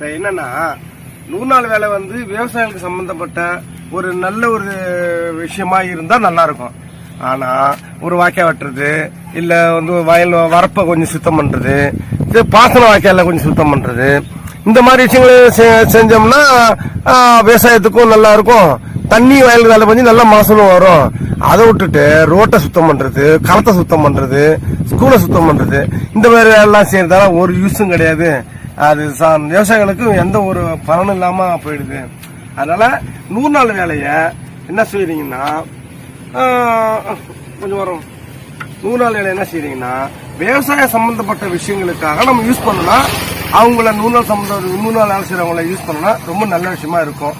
இப்ப என்னன்னா நூறு நாள் வேலை வந்து விவசாயிகளுக்கு சம்பந்தப்பட்ட ஒரு நல்ல ஒரு விஷயமா இருந்தா நல்லா இருக்கும். ஆனா ஒரு வாய்க்கால் வெட்டுறது இல்ல வந்து வயல் வரப்பை கொஞ்சம் சுத்தம் பண்றது இது பாசன வாய்க்கால கொஞ்சம் சுத்தம் பண்றது இந்த மாதிரி விஷயங்களை செ- செஞ்சோம்னா விவசாயத்துக்கும் நல்லா இருக்கும். தண்ணி வயலுக்கு வேலை பண்ணி நல்ல மகசூலும் வரும். அதை விட்டுட்டு ரோட்டை சுத்தம் பண்றது களத்தை சுத்தம் பண்றது ஸ்கூலை சுத்தம் பண்றது இந்த மாதிரி எல்லாம் செய்யறதால ஒரு யூஸும் கிடையாது. அது சா- எந்த ஒரு பலனும் இல்லாம போயிடுது. அதனால நூறு நாள் வேலைய என்ன செய்கிறீங்கன்னா கொஞ்சம் வரும். நூறு நாள் வேலை என்ன செய்கிறீங்கன்னா விவசாய சம்பந்தப்பட்ட விஷயங்களுக்காக நம்ம யூஸ் பண்ணோம்னா அவங்கள நூறு நாள் சம்பந்த நூறு நாள் வேலை செய்யறவங்கள யூஸ் பண்ணோம்னா ரொம்ப நல்ல விஷயமா இருக்கும்.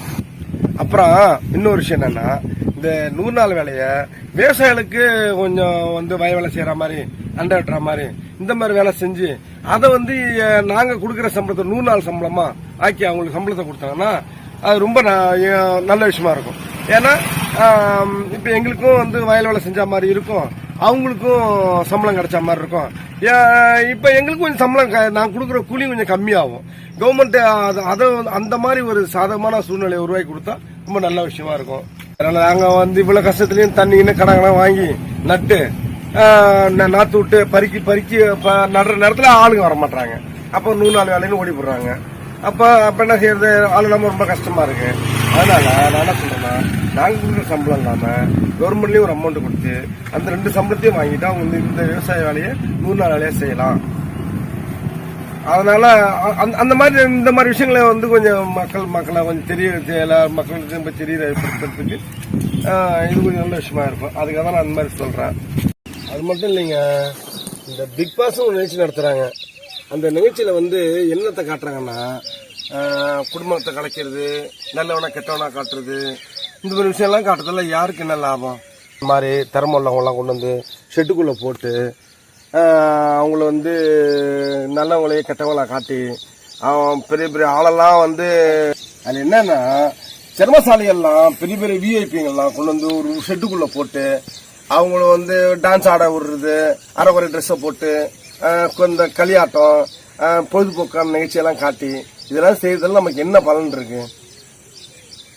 அப்புறம் இன்னொரு விஷயம் என்னன்னா இந்த நூறு நாள் வேலையை விவசாயிகளுக்கு கொஞ்சம் வந்து வய வேலை செய்யற மாதிரி அண்டை வெட்டுற மாதிரி இந்த மாதிரி வேலை செஞ்சு அதை வந்து நாங்க கொடுக்குற சம்பளத்தை நூறு நாள் சம்பளமா ஆக்கி அவங்களுக்கு சம்பளத்தை கொடுத்தாங்கன்னா அது ரொம்ப நல்ல விஷயமா இருக்கும். ஏன்னா இப்போ இப்ப எங்களுக்கும் வந்து வயல் வேலை செஞ்ச மாதிரி இருக்கும். அவங்களுக்கும் சம்பளம் கிடைச்ச மாதிரி இருக்கும். ஏ- இப்ப எங்களுக்கு கொஞ்சம் சம்பளம் க- நான் கொடுக்குற கூலி கொஞ்சம் கம்மியாகும். கவர்மெண்ட் அதை அந்த மாதிரி ஒரு சாதகமான சூழ்நிலையை உருவாக்கி கொடுத்தா ரொம்ப நல்ல விஷயமா இருக்கும். அதனால நாங்கள் வந்து இவ்வளவு கஷ்டத்துலயும் இன்னும் கடனை வாங்கி நட்டு ஆஹ், நாத்து விட்டு பறிக்கி பறிக்கி நடுற நேரத்தில் ஆளுங்க வர மாட்டாங்க அப்போ நூறு நாள் வேலைன்னு ஓடி போடுறாங்க. அப்போ அப்போ என்ன செய்யறது? ஆள் இல்லாமல் ரொம்ப கஷ்டமா இருக்கு. அதனால நான் என்ன சொல்றேன்னா நாங்கள் கொடுக்குற சம்பளம் இல்லாம கவர்மெண்ட்லயும் ஒரு அமௌண்ட் கொடுத்து அந்த ரெண்டு சம்பளத்தையும் வாங்கிட்டு அவங்க வந்து இந்த விவசாய வேலையை நூறு நாள் வேலையை செய்யலாம். அதனால அந்த- அந்த மாதிரி இந்த மாதிரி விஷயங்களை வந்து கொஞ்சம் மக்கள் மக்களை கொஞ்சம் தெரிய எல்லா மக்களுக்கு ரொம்ப தெரிய இது கொஞ்சம் நல்ல விஷயமா இருக்கும். அதுக்காக தான் நான் அந்த மாதிரி சொல்கிறேன் அது மட்டும் இல்லைங்க இந்த பிக் பாஸும் ஒரு நிகழ்ச்சி நடத்துகிறாங்க அந்த நிகழ்ச்சியில் வந்து என்னத்தை காட்டுறாங்கன்னா குடும்பத்தை கலைக்கிறது நல்லவனா கெட்டவனா காட்டுறது இந்த மாதிரி விஷயம்லாம் காட்டுறதுல யாருக்கு என்ன லாபம்? இந்த மாதிரி திறமை உள்ளவங்கலாம் கொண்டு வந்து ஷெட்டுக்குள்ளே போட்டு அவங்கள வந்து நல்லவங்களையே கெட்டவங்களா காட்டி அவன் பெரிய பெரிய ஆளெல்லாம் வந்து அது என்னன்னா சிரமசாலிகள்லாம் பெரிய பெரிய விஐபிங்கெல்லாம் கொண்டு வந்து ஒரு ஷெட்டுக்குள்ளே போட்டு அவங்கள வந்து டான்ஸ் ஆட விடுறது அரைக்குறை ட்ரெஸ்ஸை போட்டு கொஞ்சம் இந்த களியாட்டம் பொழுதுபோக்கான நிகழ்ச்சியெல்லாம் காட்டி இதெல்லாம் செய்யறதுல நமக்கு என்ன பலன் இருக்கு?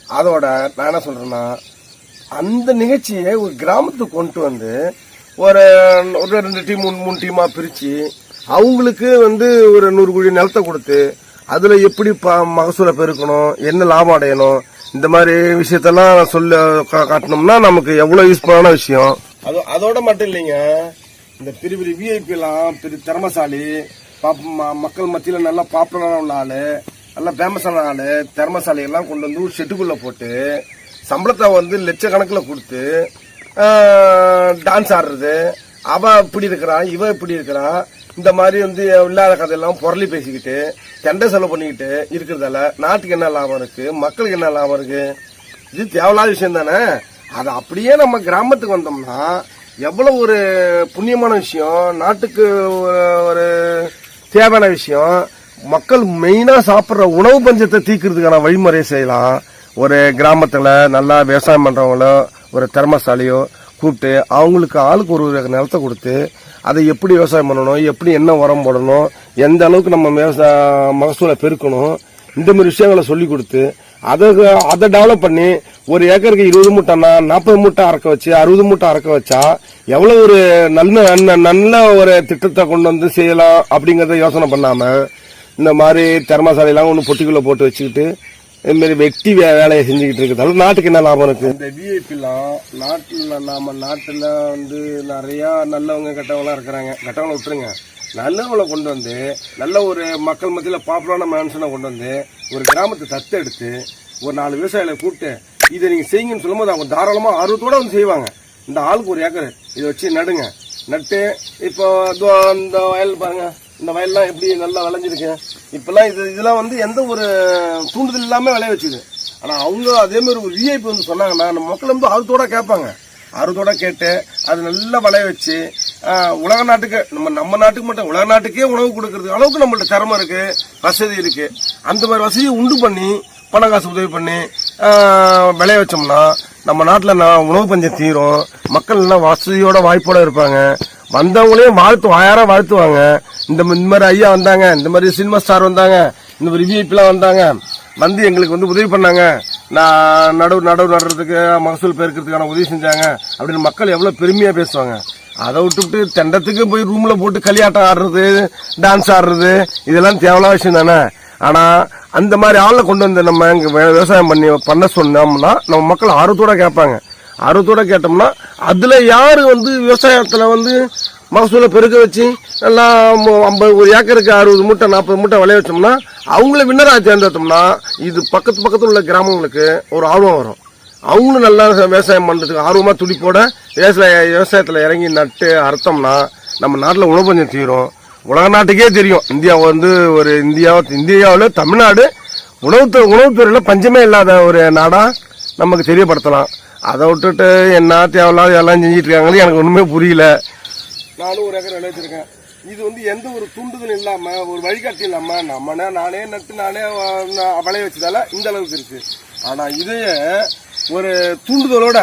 அதோட நான் என்ன சொல்கிறேன்னா அந்த நிகழ்ச்சியை ஒரு கிராமத்துக்கு கொண்டு வந்து ஒரு ஒரு ரெண்டு டீம் மூணு மூணு டீமாக பிரித்து அவங்களுக்கு வந்து ஒரு நூறு குழி நிலத்தை கொடுத்து அதில் எப்படி ப- மகசூலை பெருக்கணும் என்ன லாபம் அடையணும் இந்த மாதிரி விஷயத்தெல்லாம் சொல்ல கா- நமக்கு எவ்வளோ யூஸ்ஃபுல்லான விஷயம். அது அதோட மட்டும் இல்லைங்க. இந்த பெரிய பெரிய விஐபிலாம் பெரிய திறமசாலி பாப்- மக்கள் மத்தியில் நல்லா பாப்புலரான உள்ள நல்லா ஃபேமஸான ஆள் திறமசாலியெல்லாம் கொண்டு வந்து ஷெட்டுக்குள்ளே போட்டு சம்பளத்தை வந்து லட்சக்கணக்கில் கொடுத்து டான்ஸ் ஆடுறது. அவள் இப்படி இருக்கிறான் இவன் இப்படி இருக்கிறான் இந்த மாதிரி வந்து இல்லாத கதையெல்லாம் புரளி பேசிக்கிட்டு தெண்டை செலவு பண்ணிக்கிட்டு இருக்கிறதால நாட்டுக்கு என்ன லாபம் இருக்கு? மக்களுக்கு என்ன லாபம் இருக்கு? இது தேவையில்லாத விஷயம் தானே? அது அப்படியே நம்ம கிராமத்துக்கு வந்தோம்னா எவ்வளவு ஒரு புண்ணியமான விஷயம் நாட்டுக்கு ஒரு- தேவையான விஷயம். மக்கள் மெயினாக சாப்பிட்ற உணவு பஞ்சத்தை தீக்கிறதுக்கான வழிமுறையை செய்யலாம். ஒரு கிராமத்தில் நல்லா விவசாயம் பண்ணுறவங்களோ ஒரு தர்மசாலையோ கூப்பிட்டு அவங்களுக்கு ஆளுக்கு ஒரு ஒரு நிலத்தை கொடுத்து அதை எப்படி விவசாயம் பண்ணணும் எப்படி என்ன உரம் போடணும் எந்த அளவுக்கு நம்ம விவசாய மகசூலை பெருக்கணும் இந்த மாதிரி விஷயங்களை சொல்லி கொடுத்து அதை அதை டெவலப் பண்ணி ஒரு ஏக்கருக்கு இருபது மூட்டைனா நாற்பது மூட்டை அறக்க வச்சு அறுபது மூட்டை அறக்க வச்சா எவ்வளோ ஒரு நல்ல நல்ல- நல்ல ஒரு திட்டத்தை கொண்டு வந்து செய்யலாம் அப்படிங்கிறத யோசனை பண்ணாமல் இந்த மாதிரி திறமசாலையெல்லாம் ஒன்று பொட்டிக்குள்ளே போட்டு வச்சுக்கிட்டு இது மாதிரி வெட்டி வேலையை செஞ்சுக்கிட்டு இருக்கிறதால நாட்டுக்கு என்ன லாபம் இருக்கு? இந்த விஐபிலாம் நாட்டில் நாம நாட்டில் வந்து நிறையா நல்லவங்க கெட்டவங்களாம் இருக்கிறாங்க. கெட்டவங்களை விட்டுருங்க. நல்லவங்களை கொண்டு வந்து நல்ல ஒரு மக்கள் மத்தியில் பாப்புலரான மனுஷனை கொண்டு வந்து ஒரு கிராமத்தை தத்தெடுத்து ஒரு நாலு விவசாயிகளை கூப்பிட்டு இதை நீங்கள் செய்யுங்கன்னு சொல்லும்போது அவங்க தாராளமாக ஆர்வத்தோடு வந்து செய்வாங்க. இந்த ஆளுக்கு ஒரு ஏக்கர். இதை வச்சு நடுங்க. நட்டு இப்போ இந்த வயல் பாருங்கள் இந்த வயல்லாம் எப்படி நல்லா விளைஞ்சிருக்கு? இப்பெல்லாம் இது இதெல்லாம் வந்து எந்த ஒரு தூண்டுதல் இல்லாமல் விளைய வச்சுது. ஆனால் அவங்க அதே மாதிரி ஒரு விஐபி வந்து சொன்னாங்கன்னா நம்ம மக்கள் வந்து ஆர்வத்தோடு கேட்பாங்க. ஆர்வத்தோடு கேட்டு அது நல்லா விளைய வச்சு உலக நாட்டுக்கு நம்ம நம்ம நாட்டுக்கு மட்டும் உலக நாட்டுக்கே உணவு கொடுக்கறது அளவுக்கு நம்மள்ட்ட திறமை இருக்கு வசதி இருக்கு. அந்த மாதிரி வசதியை உண்டு பண்ணி பணம் காசு உதவி பண்ணி விளைய வச்சோம்னா நம்ம நாட்டில் உணவு பஞ்சம் தீரும். மக்கள் எல்லாம் வசதியோட வாய்ப்போட இருப்பாங்க. வந்தவங்களையும் வாழ்த்து வாயாரம் வாழ்த்துவாங்க. இந்த இந்த மாதிரி ஐயா வந்தாங்க இந்த மாதிரி சினிமா ஸ்டார் வந்தாங்க இந்த மாதிரி விஐபிலாம் வந்தாங்க வந்து எங்களுக்கு வந்து உதவி பண்ணாங்க. நான் நடவு நடவு நடுறதுக்கு மகசூல் பெருக்கிறதுக்கான உதவி செஞ்சாங்க. அப்படின்னு மக்கள் எவ்வளோ பெருமையாக பேசுவாங்க. அதை விட்டுவிட்டு தெண்டத்துக்கு போய் ரூமில் போட்டு களியாட்டம் ஆடுறது டான்ஸ் ஆடுறது இதெல்லாம் தேவையான விஷயம் தானே. ஆனால் அந்த மாதிரி ஆளில் கொண்டு வந்து நம்ம இங்கே விவசாயம் பண்ணி பண்ண சொன்னோம்னா நம்ம மக்கள் ஆர்வத்தோட கேட்பாங்க. ஆர்வத்தோட கேட்டோம்னா அதில் யார் வந்து விவசாயத்தில் வந்து மகசூலை பெருக்க வச்சு நல்லா ஐம்பது ஒரு ஏக்கருக்கு அறுபது மூட்டை நாற்பது மூட்டை விளைய வச்சோம்னா அவங்கள வின்னராக தேர்ந்தெடுத்தோம்னா இது பக்கத்து பக்கத்தில் உள்ள கிராமங்களுக்கு ஒரு ஆர்வம் வரும். அவங்களும் நல்லா விவசாயம் பண்ணுறதுக்கு ஆர்வமாக துடிப்போட விவசாய விவசாயத்தில் இறங்கி நட்டு அறுத்தோம்னா நம்ம நாட்டில் உணவு பஞ்சம் தீரும். உலக நாட்டுக்கே தெரியும். இந்தியா வந்து ஒரு இந்தியா இந்தியாவில் தமிழ்நாடு உணவு உணவுத்துறையில் பஞ்சமே இல்லாத ஒரு நாடாக நமக்கு தெரியப்படுத்தலாம். அதை விட்டுட்டு என்ன தேவையில்லாத எல்லாம் செஞ்சிட்டு இருக்காங்களே எனக்கு ஒண்ணுமே புரியல. நானும் ஒரு ஏக்கர் விளைவிச்சிருக்கேன் இது வந்து எந்த ஒரு தூண்டுதல் இல்லாம ஒரு வழிகாட்டி இல்லாம நம்ம நானே நட்டு நானே விளைய வச்சதால இந்த அளவுக்கு இருக்கு. ஆனா இதையே ஒரு தூண்டுதலோட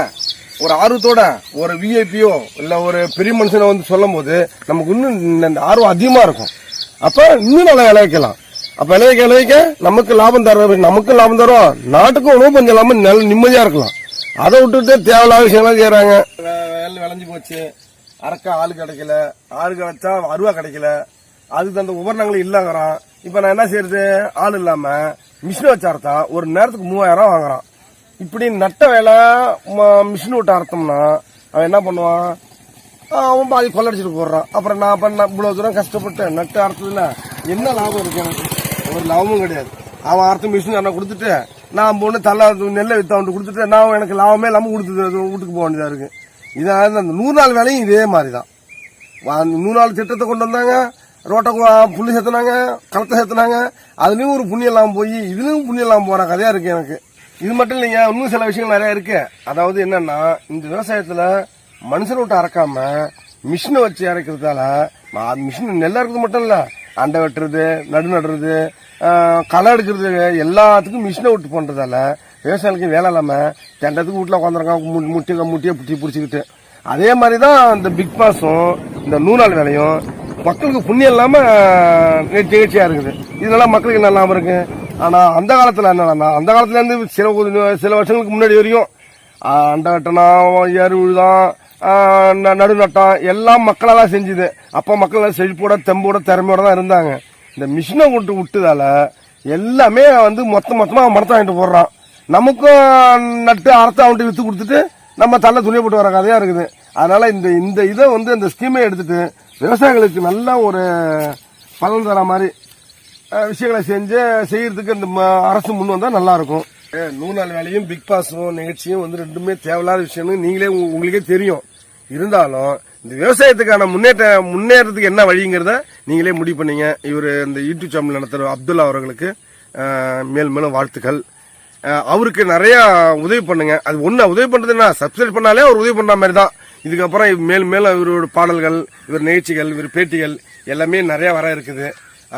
ஒரு ஆர்வத்தோட ஒரு விஐபியோ இல்ல ஒரு பெரிய மனுஷனை வந்து சொல்லும் போது நமக்கு இன்னும் இந்த ஆர்வம் அதிகமா இருக்கும். அப்ப இன்னும் நல்லா விளைவிக்கலாம். அப்ப விளைவிக்க விளைவிக்க நமக்கு லாபம் தர நமக்கும் லாபம் தரும். நாட்டுக்கும் உணவு பஞ்சம் இல்லாம நல்ல நிம்மதியா இருக்கலாம். அதை விட்டுட்டு தேவையில்லாத விஷயம்லாம் செய்யறாங்க. வேலை விளைஞ்சு போச்சு. அறக்க ஆளு கிடைக்கல. ஆளு கிடைச்சா அருவா கிடைக்கல. அதுக்கு தகுந்த உபகரணங்களும் இல்லங்கிறான். இப்ப நான் என்ன செய்யறது ஆள் இல்லாம மிஷின் வச்சு அறுத்தா ஒரு நேரத்துக்கு மூவாயிரம் வாங்குறான். இப்படி நட்ட வேலை ம- மிஷின் விட்டு அறுத்தோம்னா அவன் என்ன பண்ணுவான்? அவன் பாதி கொள்ளடிச்சிட்டு போடுறான். அப்புறம் நான் பண்ண இவ்வளவு தூரம் கஷ்டப்பட்டு நட்டு அறுத்ததுல என்ன லாபம் இருக்கு எனக்கு? ஒரு லாபமும் கிடையாது. அவன் அறுத்து மிஷின் என்ன கொடுத்துட்டு நான் பொண்ணு தள்ள நெல்லை வித்த அவன்ட்டு கொடுத்துட்டு நான் எனக்கு லாபமே இல்லாமல் கொடுத்துட்டு வீட்டுக்கு போக வேண்டியதாக இருக்கு. இதான் அந்த நூறு நாள் வேலையும் இதே மாதிரி தான் நூறு நாள் திட்டத்தை கொண்டு வந்தாங்க ரோட்டை புள்ளி சேர்த்துனாங்க களத்தை சேர்த்துனாங்க அதுலேயும் ஒரு புண்ணியம் இல்லாமல் போய் இதுலேயும் புண்ணியம் இல்லாமல் போற கதையாக இருக்குது எனக்கு. இது மட்டும் இல்லைங்க இன்னும் சில விஷயங்கள் நிறையா இருக்கு. அதாவது என்னன்னா இந்த விவசாயத்தில் மனுஷனை விட்டு அறக்காம மிஷினை வச்சு இறக்கிறதால மிஷின் நெல்லாக இருக்கிறது மட்டும் இல்லை அண்டை வெட்டுறது நடு நடுறது களை எடுக்கிறது எல்லாத்துக்கும் மிஷினை விட்டு பண்ணுறதால விவசாயிகளுக்கு வேலை இல்லாமல் தெண்டத்துக்கு வீட்டில் உட்காந்துருக்காங்க முட்டி முட்டியை புட்டி பிடிச்சிக்கிட்டு. அதே மாதிரி தான் இந்த பிக் பாஸும் இந்த நூறால் வேலையும் மக்களுக்கு புண்ணியம் இல்லாமல் நிகழ்ச்சியாக இருக்குது. இதெல்லாம் மக்களுக்கு என்ன லாபம் இருக்கு? ஆனால் அந்த காலத்தில் என்னன்னா அந்த காலத்துலேருந்து சில சில வருஷங்களுக்கு முன்னாடி வரையும் அண்டை வெட்டணும் ஏறு உழுதான் நடுநட்டம் ந- நடு நட்டம் எல்லாம் மக்களெல்லாம் செஞ்சுது. அப்போ மக்கள் எல்லாம் செழிப்போட தெம்போட திறமையோட தான் இருந்தாங்க. இந்த மிஷினை விட்டு விட்டுதால எல்லாமே வந்து மொத்த மொத்தமாக அவன் மரத்தை வாங்கிட்டு போடுறான். நமக்கும் நட்டு அறத்தை அவன்ட்டு விற்று கொடுத்துட்டு நம்ம தள்ள துணியை போட்டு வர கதையாக இருக்குது. அதனால் இந்த இந்த இதை வந்து இந்த ஸ்கீமை எடுத்துட்டு விவசாயிகளுக்கு நல்ல ஒரு பலன் தர மாதிரி விஷயங்களை செஞ்சு செய்யறதுக்கு இந்த ம- அரசு முன் வந்தால் நல்லா இருக்கும். நூறு நாள் வேலையும் பிக் பாஸும் நிகழ்ச்சியும் வந்து ரெண்டுமே தேவையில்லாத விஷயம்னு நீங்களே உங்களுக்கே தெரியும். இருந்தாலும் இந்த விவசாயத்துக்கான முன்னேற்ற முன்னேறதுக்கு என்ன வழிங்கிறத நீங்களே முடிவு பண்ணீங்க. இவர் இந்த யூடியூப் சேனல் நடத்துகிற அப்துல்லா அவர்களுக்கு மேல் மேலும் வாழ்த்துக்கள். அவருக்கு நிறைய உதவி பண்ணுங்க. அது ஒண்ணு உதவி பண்றதுன்னா சப்ஸ்கிரைப் பண்ணாலே அவர் உதவி பண்ற மாதிரி தான். இதுக்கப்புறம் மேல் மேலும் இவரோட பாடல்கள் இவர் நிகழ்ச்சிகள் இவர் பேட்டிகள் எல்லாமே நிறைய வர இருக்குது.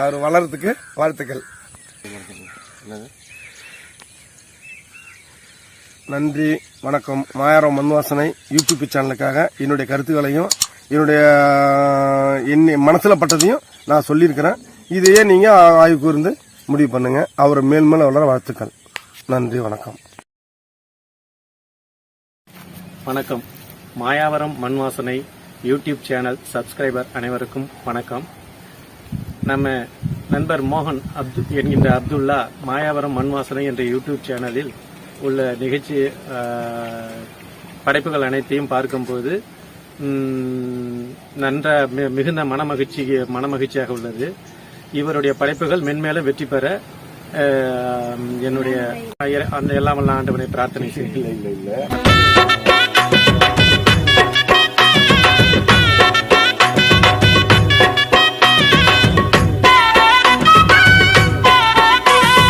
அவர் வளர்றதுக்கு வாழ்த்துக்கள். நன்றி. வணக்கம். மாயாரம் மண்வாசனை யூடியூப் சேனலுக்காக என்னுடைய கருத்துக்களையும் என்னுடைய என் மனசில் பட்டதையும் நான் சொல்லியிருக்கிறேன். இதையே நீங்கள் ஆய்வு கூர்ந்து முடிவு பண்ணுங்கள் அவரை மேல் வளர வாழ்த்துக்கள். நன்றி வணக்கம். வணக்கம். மாயாவரம் மண் வாசனை யூடியூப் சேனல் சப்ஸ்கிரைபர் அனைவருக்கும் வணக்கம். நம்ம நண்பர் மோகன் அப்து என்கின்ற அப்துல்லா மாயாவரம் மண்வாசனை என்ற யூடியூப் சேனலில் உள்ள நிகழ்ச்சி படைப்புகள் அனைத்தையும் பார்க்கும்போது நன்ற மிகுந்த மனமகிழ்ச்சி மனமகிழ்ச்சியாக உள்ளது. இவருடைய படைப்புகள் மென்மேலும் வெற்றி பெற என்னுடைய அந்த எல்லாம் வல்ல ஆண்டவனை பிரார்த்தனை செய்கிறேன்.